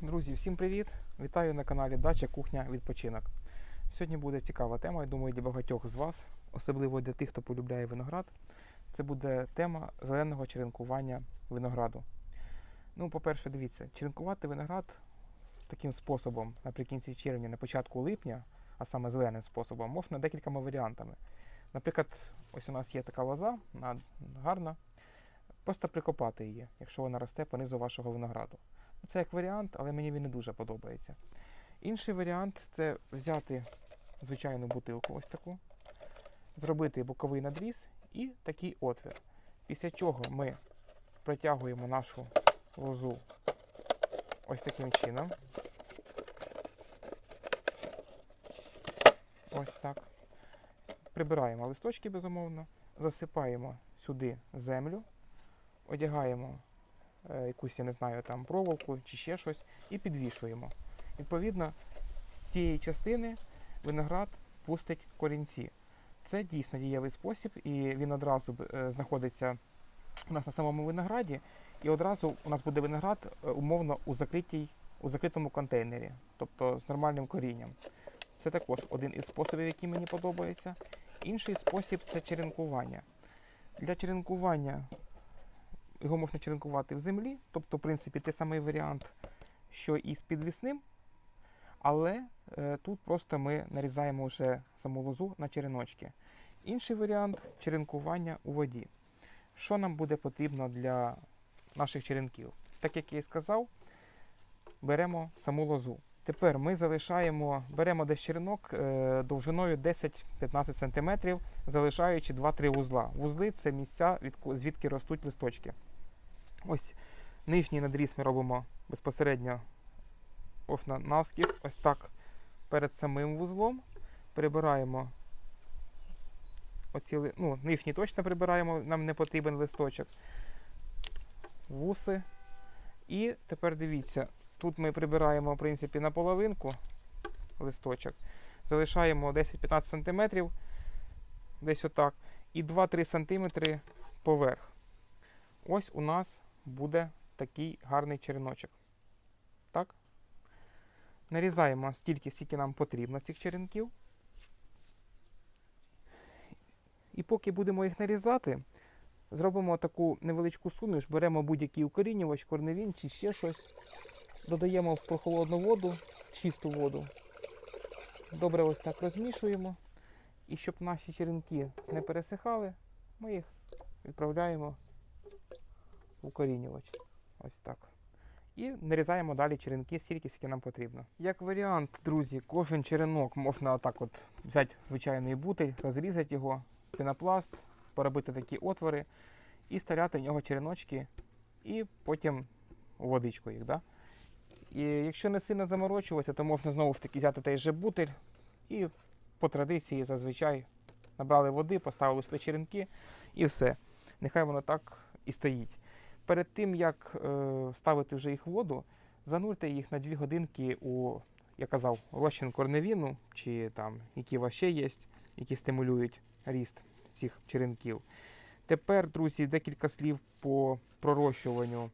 Друзі, всім привіт! Вітаю на каналі Дача Кухня Відпочинок. Сьогодні буде цікава тема, я думаю, для багатьох з вас, особливо для тих, хто полюбляє виноград. Це буде тема зеленого черенкування винограду. Ну, по-перше, дивіться, черенкувати виноград таким способом наприкінці червня, на початку липня, а саме зеленим способом, можна декількома варіантами. Наприклад, ось у нас є така лоза, гарна. Просто прикопати її, якщо вона росте понизу вашого винограду. Це як варіант, але мені він не дуже подобається. Інший варіант це взяти звичайну бутилку, ось таку, зробити боковий надріз і такий отвір. Після чого ми протягуємо нашу лозу ось таким чином. Ось так. Прибираємо листочки, безумовно, засипаємо сюди землю, одягаємо якусь, я не знаю, там проволоку чи ще щось, і підвішуємо. Відповідно, з цієї частини виноград пустить корінці. Це дійсно дієвий спосіб, і він одразу е, знаходиться у нас на самому винограді, і одразу у нас буде виноград е, умовно у, закритій, у закритому контейнері, тобто з нормальним корінням. Це також один із способів, який мені подобається. Інший спосіб це черенкування. Для черенкування його можна черенкувати в землі, тобто, в принципі, той самий варіант, що і з підвісним, але е, тут просто ми нарізаємо вже саму лозу на череночки. Інший варіант черенкування у воді. Що нам буде потрібно для наших черенків? Так як я і сказав, беремо саму лозу. Тепер ми залишаємо, беремо десь черенок е, довжиною 10-15 см, залишаючи 2-3 вузла. Вузли це місця, звідки ростуть листочки. Ось нижній надріз ми робимо безпосередньо ось на навскіз, ось так перед самим вузлом. Прибираємо оці, ну, нижній точно прибираємо, нам не потрібен листочок. Вуси. І тепер дивіться, тут ми прибираємо, в принципі, на половинку листочок. Залишаємо 10-15 см, десь отак, і 2-3 см поверх. Ось у нас буде такий гарний череночок. Так? Нарізаємо стільки, скільки нам потрібно цих черенків. І поки будемо їх нарізати, зробимо таку невеличку суміш, беремо будь-який укорінювач, корневін чи ще щось. Додаємо в прохолодну воду, чисту воду. Добре ось так розмішуємо. І щоб наші черенки не пересихали, ми їх відправляємо в укорінювач. Ось так. І нарізаємо далі черенки стільки, скільки нам потрібно. Як варіант, друзі, кожен черенок можна отак от взяти звичайний бутиль, розрізати його, пінопласт, поробити такі отвори і стріляти в нього череночки, і потім водичку їх. Да? І якщо не сильно заморочуватися, то можна знову ж таки взяти той же бутиль і по традиції зазвичай набрали води, поставили сюди черенки і все. Нехай воно так і стоїть. Перед тим, як е, ставити вже їх в воду, занурте їх на 2 годинки у, я казав, розчин корневіну, чи там, які у вас ще є, які стимулюють ріст цих черенків. Тепер, друзі, декілька слів по пророщуванню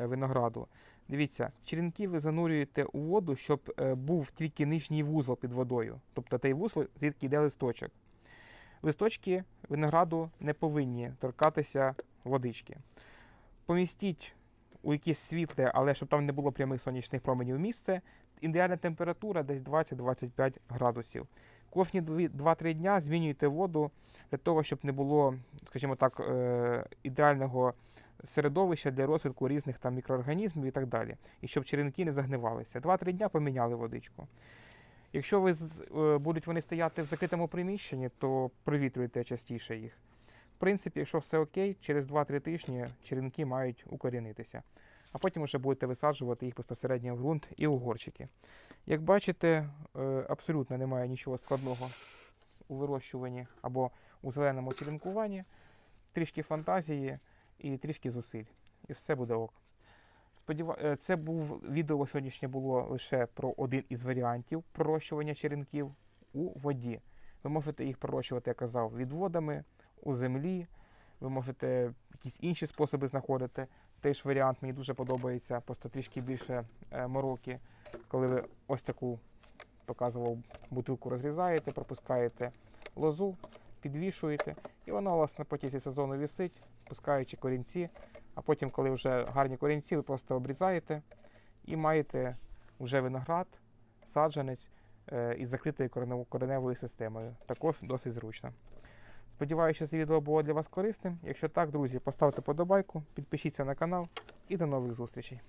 е, винограду. Дивіться, черенки ви занурюєте у воду, щоб е, був тільки нижній вузол під водою, тобто той вузол, звідки йде листочок. Листочки винограду не повинні торкатися водички. Помістіть у якесь світле, але щоб там не було прямих сонячних променів місце. Ідеальна температура десь 20-25 градусів. Кожні 2-3 дня змінюйте воду для того, щоб не було, скажімо так, е, ідеального середовища для розвитку різних там мікроорганізмів і так далі. І щоб черенки не загнивалися. 2-3 дня поміняли водичку. Якщо ви е, будуть вони стояти в закритому приміщенні, то провітрюйте частіше їх. В принципі, якщо все окей, через 2-3 тижні черенки мають укорінитися. А потім вже будете висаджувати їх безпосередньо в ґрунт і у горщики. Як бачите, е, абсолютно немає нічого складного у вирощуванні або у зеленому черенкуванні. Трішки фантазії і трішки зусиль. І все буде ок. Сподіва... е, Це був відео сьогоднішнє було лише про один із варіантів пророщування черенків у воді. Ви можете їх пророщувати, я казав, відводами у землі. Ви можете якісь інші способи знаходити. Теж варіант мені дуже подобається, просто трішки більше е, мороки, коли ви ось таку показував бутилку розрізаєте, пропускаєте лозу, підвішуєте, і вона у вас на протязі сезону висить, пускаючи корінці. А потім, коли вже гарні корінці, ви просто обрізаєте і маєте вже виноград, саджанець е, із закритою коренево- кореневою системою. Також досить зручно. Сподіваюся, що це відео було для вас корисним. Якщо так, друзі, поставте подобайку, підпишіться на канал і до нових зустрічей.